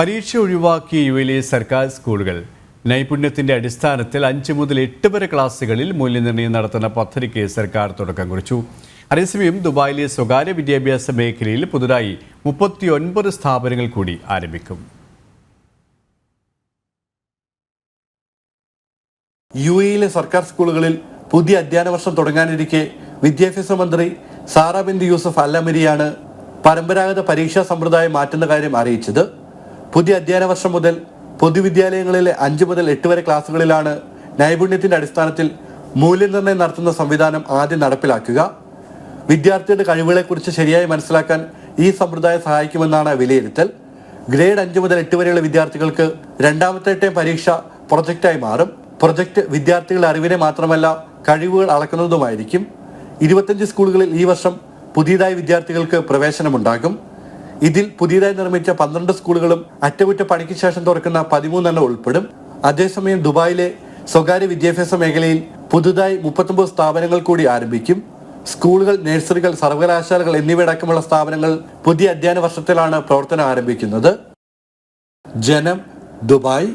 പരീക്ഷ ഒഴിവാക്കിയ യു എയിലെ സർക്കാർ സ്കൂളുകൾ. നൈപുണ്യത്തിന്റെ അടിസ്ഥാനത്തിൽ അഞ്ച് മുതൽ എട്ട് വരെ ക്ലാസ്സുകളിൽ മൂല്യനിർണയം നടത്തുന്ന പദ്ധതിക്ക് സർക്കാർ തുടക്കം കുറിച്ചു. അതേസമയം ദുബായിലെ സ്വകാര്യ വിദ്യാഭ്യാസ മേഖലയിൽ പുതുതായി മുപ്പത്തിയൊൻപത് സ്ഥാപനങ്ങൾ കൂടി ആരംഭിക്കും. യു എയിലെ സർക്കാർ സ്കൂളുകളിൽ പുതിയ അധ്യയന വർഷം തുടങ്ങാനിരിക്കെ വിദ്യാഭ്യാസ മന്ത്രി സാറ ബിന്ദു യൂസഫ് അല്ലമരിയാണ് പരമ്പരാഗത പരീക്ഷാ സമ്പ്രദായം മാറ്റുന്ന കാര്യം അറിയിച്ചത്. പുതിയ അധ്യയന വർഷം മുതൽ പൊതുവിദ്യാലയങ്ങളിലെ അഞ്ച് മുതൽ എട്ട് വരെ ക്ലാസ്സുകളിലാണ് നൈപുണ്യത്തിന്റെ അടിസ്ഥാനത്തിൽ മൂല്യനിർണയം നടത്തുന്ന സംവിധാനം ആദ്യം നടപ്പിലാക്കുക. വിദ്യാർത്ഥിയുടെ കഴിവുകളെക്കുറിച്ച് ശരിയായി മനസ്സിലാക്കാൻ ഈ സമ്പ്രദായം സഹായിക്കുമെന്നാണ് വിലയിരുത്തൽ. ഗ്രേഡ് അഞ്ച് മുതൽ എട്ട് വരെയുള്ള വിദ്യാർത്ഥികൾക്ക് രണ്ടാമത്തെ ടൈം പരീക്ഷ പ്രൊജക്റ്റായി മാറും. പ്രൊജക്ട് വിദ്യാർത്ഥികളുടെ അറിവിനെ മാത്രമല്ല കഴിവുകൾ അളക്കുന്നതുമായിരിക്കും. ഇരുപത്തഞ്ച് സ്കൂളുകളിൽ ഈ വർഷം പുതിയതായി വിദ്യാർത്ഥികൾക്ക് പ്രവേശനമുണ്ടാകും. ഇതിൽ പുതിയതായി നിർമ്മിച്ച പന്ത്രണ്ട് സ്കൂളുകളും അറ്റകുറ്റപ്പണിക്ക് ശേഷം തുറക്കുന്ന പതിമൂന്നെണ്ണം ഉൾപ്പെടും. അതേസമയം ദുബായിലെ സ്വകാര്യ വിദ്യാഭ്യാസ മേഖലയിൽ പുതുതായി മുപ്പത്തൊമ്പത് സ്ഥാപനങ്ങൾ കൂടി ആരംഭിക്കും. സ്കൂളുകൾ നഴ്സറികൾ സർവകലാശാലകൾ എന്നിവയടക്കമുള്ള സ്ഥാപനങ്ങൾ പുതിയ അധ്യയന വർഷത്തിലാണ് പ്രവർത്തനം ആരംഭിക്കുന്നത്. ജനം ദുബായ്.